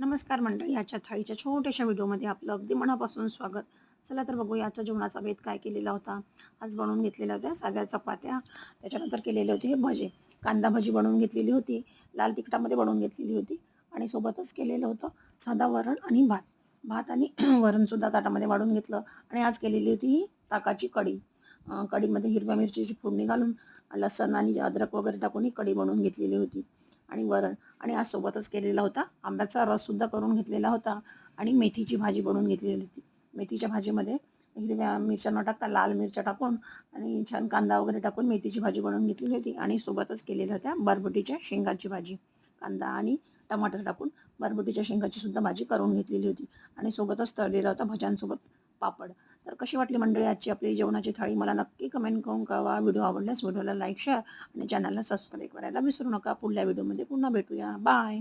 नमस्कार मंडळी आजच्या थाळीच्या छोट्याशा व्हिडिओमध्ये आपलं अगदी मनापासून स्वागत. चला तर बघू याच्या जेवणाचा भेद काय केलेला होता. आज बनवून घेतलेल्या होत्या साध्या चपात्या त्याच्यानंतर केलेले होते हे भजे. कांदा भजी बनवून घेतलेली होती लाल तिखटामध्ये बनवून घेतलेली होती आणि सोबतच केलेलं होतं साधा वरण आणि भात. भात आणि वरणसुद्धा ताटामध्ये वाढून घेतलं आणि आज केलेली होती ही ताकाची कढी. कढीमध्ये हिरव्या मिरचीची फोडणी घालून लसण आणि अद्रक वगैरे टाकून ही कढी बनवून घेतलेली होती. आणि वरण आणि आज सोबतच केलेला होता आंब्याचा रससुद्धा करून घेतलेला होता आणि मेथीची भाजी बनवून घेतलेली होती. मेथीच्या भाजीमध्ये हिरव्या मिरच्या न टाकता लाल मिरच्या टाकून आणि छान कांदा वगैरे टाकून मेथीची भाजी बनवून घेतलेली होती आणि सोबतच केलेल्या होत्या बरबटीच्या शेंगाची भाजी. कांदा आणि टमाटर टाकून बरबटीच्या शेंगाची सुद्धा भाजी करून घेतलेली होती आणि सोबतच तळलेला होता भज्यांसोबत. पापड. तर कशी वाटली मंडळी आजची आपली जेवणाची थाळी? मला नक्की कमेंट करून कळवा. व्हिडिओ आवडल्यास व्हिडिओला लाईक शेअर आणि चॅनलला सबस्क्राईब करायला विसरू नका. पुढल्या व्हिडिओमध्ये पुन्हा भेटूया. बाय